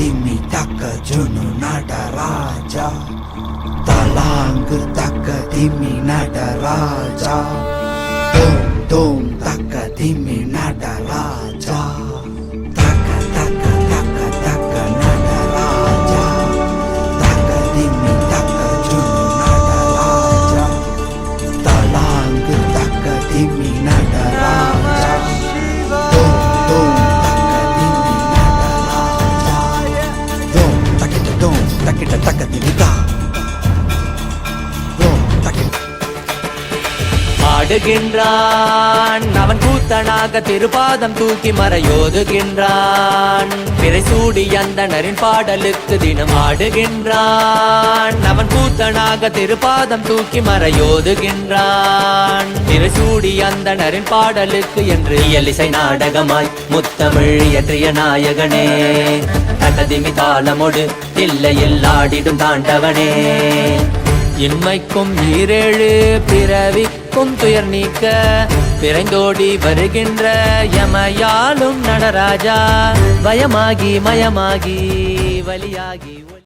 நடராஜா தக்க திம்மி தக்க ஜுனு நடராஜா தலாங்கு தக்க திம்மி நடராஜா தோம் தோம் தக்க திம்மி நடராஜா தக்க தக்கிட்ட தக்க. திமிதா ஆடுகின்றான் அவன் கூத்தனாக திருப்பாதம் தூக்கி மறையோதுகின்றான். பிறை சூடி அந்தணரின் பாடலுக்கு தினம் ஆடுகின்றான். அவன் கூத்தனாக திருப்பாதம் தூக்கி மறையோதுகின்றான். பிறை சூடி அந்தணரின் பாடலுக்கு என்று இயலிசை நாடகமாய் முத்தமிழ் இயற்றிய நாயகனே. தகதிமி தாளமொடு இல்லையில் ஆடிடும் தாண்டவனே. இன்மைக்கும் ஈரேழு பிறவிக்கும் துயர் நீக்க பிறந்தோடி வருகின்ற எமையாலும் நடராஜா. பயமாகி மயமாகி வலியாகி